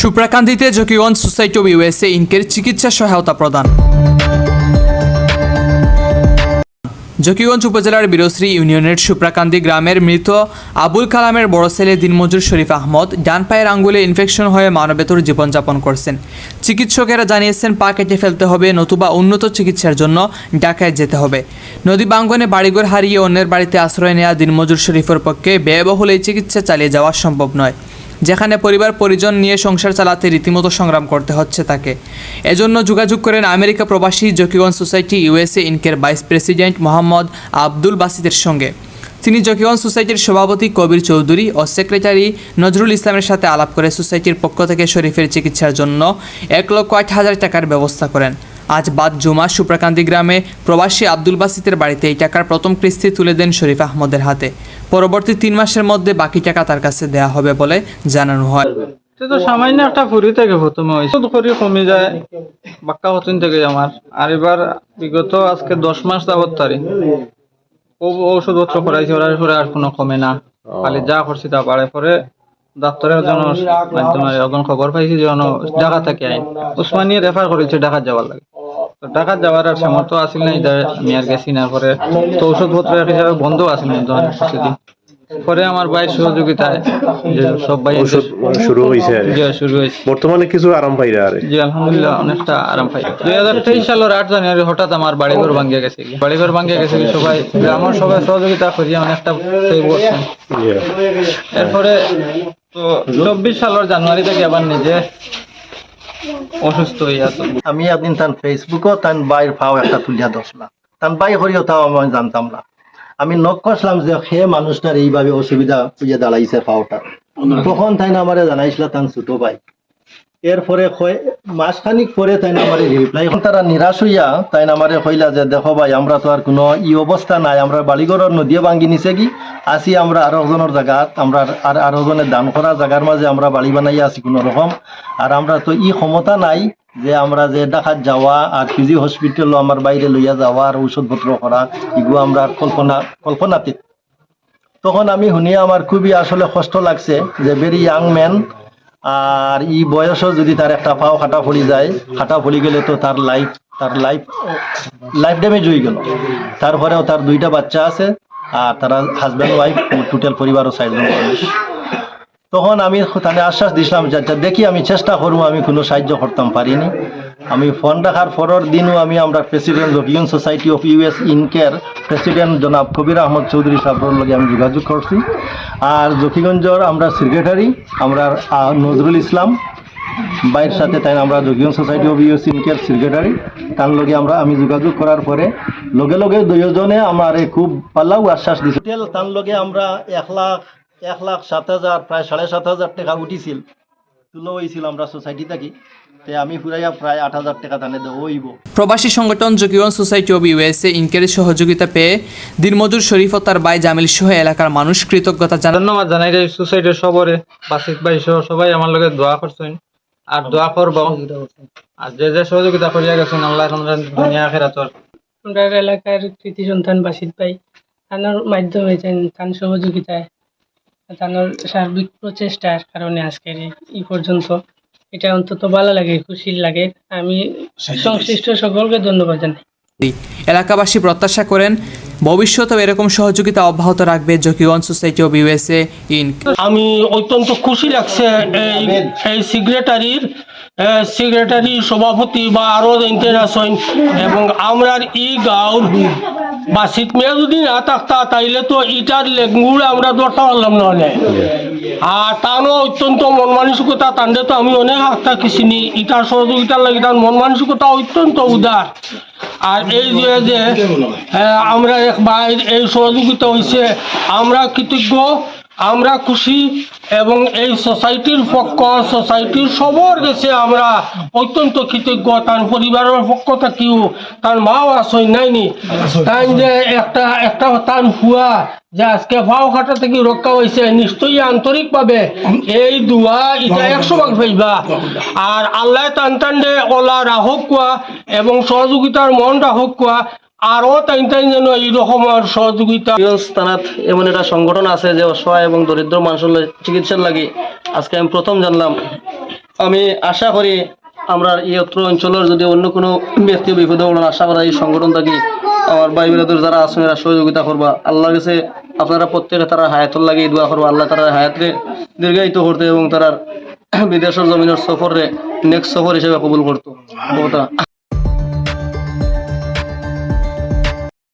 সুপ্রাকান্দিতে Jakiganj society of USA ইনকের চিকিৎসা সহায়তা প্রদান। জকিগঞ্জ উপজেলার বীরশ্রী ইউনিয়নের সুপ্রাকান্দি গ্রামের মৃত আবুল কালামের বড় ছেলে দিনমজুর শরীফ আহমদ ডান পায়ের আঙ্গুলে ইনফেকশন হয়ে মানবেতর জীবনযাপন করছেন। চিকিৎসকেরা জানিয়েছেন, পা কেটে ফেলতে হবে, নতুবা উন্নত চিকিৎসার জন্য ঢাকায় যেতে হবে। নদী বাঙ্গনে বাড়িঘর হারিয়ে অন্যের বাড়িতে আশ্রয় নেওয়া দিনমজুর শরীফের পক্ষে ব্যয়বহুল এই চিকিৎসা চালিয়ে যাওয়া সম্ভব নয়। যেখানে পরিবার পরিজন নিয়ে সংসার চালাতে রীতিমতো সংগ্রাম করতে হচ্ছে তাকে। এজন্য যোগাযোগ করেন আমেরিকা প্রবাসী জকিগঞ্জ সোসাইটি ইউএসএ ইনকের ভাইস প্রেসিডেন্ট মোহাম্মদ আব্দুল বাসিদের সঙ্গে। তিনি জকিগঞ্জ সোসাইটির সভাপতি কবির চৌধুরী ও সেক্রেটারি নজরুল ইসলামের সাথে আলাপ করে সোসাইটির পক্ষ থেকে শরীফের চিকিৎসার জন্য এক লক্ষ আট হাজার টাকার ব্যবস্থা করেন। আজ বাদ জুমা সুপ্রাকান্তি গ্রামে প্রবাসী আব্দুল বাসিতের বাড়িতে এই টাকার প্রথম কিস্তি তুলে দেন শরীফ আহমদের হাতে। পরবর্তী তিন মাসের মধ্যে বাকি টাকা তার কাছে দেয়া হবে বলে জানানো হয়। তো সামান্য একটা ফুরি থেকে প্রথমে হয়েছে করি কমে যায়, বাক্কা হতুন থেকে আমার। আর এবার বিগত আজকে দশ মাস যাবত তারি। ওষুধপত্র করাইছে ওরার পরে আর কোনো কমে না। খালি যা করছি তা পারে পরে ডাক্তারের জন্য মাধ্যমে খবর পাইছি যে অন ঢাকা থেকে আইন। উসমানিয়ে রেফার করেছে ঢাকা যাওয়ার লাগে। ঢাকা যাওয়ার আর সামর্থ্য আসিল না আমি আর গেছি না। পরে তো ওষুধপত্র হিসাবে বন্ধ আসিল না পরে আমার ভাইয়ের সহযোগিতায় যে সব ভাই শুরু হয়েছে। যে শুরু হয়েছে বর্তমানে কিছু আরাম পাইরা আরে জি আলহামদুলিল্লাহ অনেকটা আরাম পাই। দুই হাজার তেইশ সালের আট জানুয়ারি হঠাৎ আমার বাড়িঘর ভাঙ্গিয়া গেছে বাড়িঘর ভাঙ্গিয়া গেছে সবাই আমার সবাই সহযোগিতা করিয়া অনেকটা করছেন এরপরে তো চব্বিশ সালের জানুয়ারি থেকে আবার নিজে অসুস্থ হয়ে আছো আমি একদিন তান ফেসবুকও তান বাইর ফাও একটা তুলিয়া দশলাম তান বাই করিও তাও আমি জানতাম না। আমি নক করছিলাম যে সে মানুষটার এইভাবে অসুবিধা পুজো দাঁড়াইছে ফাওটা তখন তাই না আমারে জানাইছিল তান ছোট ভাই। এরপরে মাসখানিক পরে তাই না আমার রিপ্লাই তারা নিরাশ হইয়া তাই না আমারে কইলা যে, দেখো ভাই, আমরা তো আর কোনো ই অবস্থা নাই, আমরা বালিগড়ের নদীয়ে ভাঙ্গি নিছে কি? আসি আমরা আরও জনের জায়গাত আমরা আর আরও জনের দান করা জায়গার মাঝে আমরা বালি বানাইয়া আছি কোনো রকম। আর আমরা তো ই ক্ষমতা নাই যে, আমরা যে ডাকাত যাওয়া আর পিজি হসপিটালও আমার বাইরে লইয়া যাওয়া আর ঔষধপত্র করা, এগুলো আমরা কল্পনা, কল্পনাতীত। তখন আমি শুনিয়ে আমার খুবই আসলে কষ্ট লাগছে যে ভেরি ইয়াং ম্যান আর ই বয়সও যদি তার একটা পাও হাঁটা ফুলি যায় হাঁটা ফুলি গেলে তো তার লাইফ তার লাইফ লাইফ ড্যামেজ হয়ে গেল। তারপরেও তার দুইটা বাচ্চা আছে আর তারা হাজব্যান্ড ওয়াইফ টোটাল পরিবারও মানুষ। তখন আমি তাদের আশ্বাস দিছিলাম আচ্ছা দেখি আমি চেষ্টা করব, আমি কোনো সাহায্য করতাম পারিনি। আমি ফোন রাখার পরের দিনও আমি আমরা প্রেসিডেন্ট জকিউন সোসাইটি অফ ইউএস ইনকের প্রেসিডেন্ট জনাব কবির আহমদ চৌধুরী সাহেবের লগে আমি যোগাযোগ করছি। আর জকিগঞ্জর আমরা সেক্রেটারি আমরা নজরুল ইসলাম, বাইরের সাথে তাই আমরা জকিউন সোসাইটি অফ ইউএস ইনকের সেক্রেটারি তার লগে আমরা, আমি যোগাযোগ করার পরে লগে লগে দুইজনে আমার খুব পাল্লাও আশ্বাস দিছে। তার লগে আমরা এক লাখ এক লাখ সাত হাজার, প্রায় সাড়ে সাত হাজার টাকা উঠিছিল। তুলো হয়েছিল আমরা সোসাইটি থাকি। তে আমি ফুরাইয়া প্রায় আট হাজার টাকা তানে প্রবাসী সংগঠন জকিগঞ্জ সোসাইটি অব ইউএসএ ইনকের সহযোগিতা পেয়ে দিনমজুর শরীফ ও তার ভাই জামিল সহ এলাকার মানুষ কৃতজ্ঞতা জানান ধন্যবাদ জানাই যে সোসাইটির সবরে বাসিক ভাই সহ সবাই আমার লগে দোয়া করছেন। আর দোয়া করব। আর যে যে সহযোগিতা করিয়া গেছেন আল্লাহ রমজান দুনিয়া আখেরাতর আমরা এলাকার কৃতি সন্তান বাসিত ভাই তানোর মাধ্যমে যেন তান সহযোগিতায় তানোর সার্বিক প্রচেষ্টার কারণে আজকের এই পর্যন্ত। এটা অন্তত ভালো লাগে খুশি লাগে। আমি সংশ্লিষ্ট সকলকে ধন্যবাদ জানাই। এলাকাবাসী প্রত্যাশা করেন ভবিষ্যতেও এরকম সহযোগিতা অব্যাহত রাখবে Jakiganj society of USA Inc আমি অত্যন্ত খুশি লাগছে এই এই সেক্রেটারির সেক্রেটারি সভাপতি বা আরও ইন্টার আছেন এবং আমরার ই গাঁর বাসিত মেয়ে যদি না থাকতা তাইলে তো ইটার লেগুড় আমরা ধরতে পারলাম নাহলে আর তারও অত্যন্ত মন মানসিকতা তান্দে তো আমি অনেক হাত থাকিসিনি ইটার সহযোগিতার লাগে তার মন মানসিকতা অত্যন্ত উদার। আর এই যে যে আহ, আমরা এক ভাই এই সহযোগিতা হয়েছে আমরা কৃতজ্ঞ। আমরা খুশি এবং এই সোসাইটির পক্ষ সোসাইটির সবর গেছে আমরা। অত্যন্ত কৃতজ্ঞ তার পরিবারের পক্ষ থেকেও। তার মাও আসই নাইনি তাই যে একটা একটা তার হুয়া যে আজকে ভাও খাটা থেকে রক্ষা হয়েছে নিশ্চয়ই আন্তরিকভাবে এই দুয়া এটা একশো ভাগ পাইবা আর আল্লাহ টান টান ওলা রাহক কোয়া এবং সহযোগিতার মন রাহক কোয়া। টাইন টাইন যেন রকমের সহযোগিতা। স্থানাত এমন একটা সংগঠন আছে যে অসহায় এবং দরিদ্র মানুষের চিকিৎসার লাগে আজকে আমি প্রথম জানলাম। আমি আশা করি আমরা এই অত্র অঞ্চলের যদি অন্য কোনো ব্যক্তি বিপদে আশা করা এই সংগঠন থাকি আমার ভাই যারা আছেন এরা সহযোগিতা করবা। আল্লাহর কাছে আপনারা প্রত্যেকে তারা হায়াতর লাগে দোয়া করবা। আল্লাহ তারা হায়াতকে দীর্ঘায়িত করতে এবং তারা বিদেশের জমিনের সফরে নেক্সট সফর হিসেবে কবুল করতো।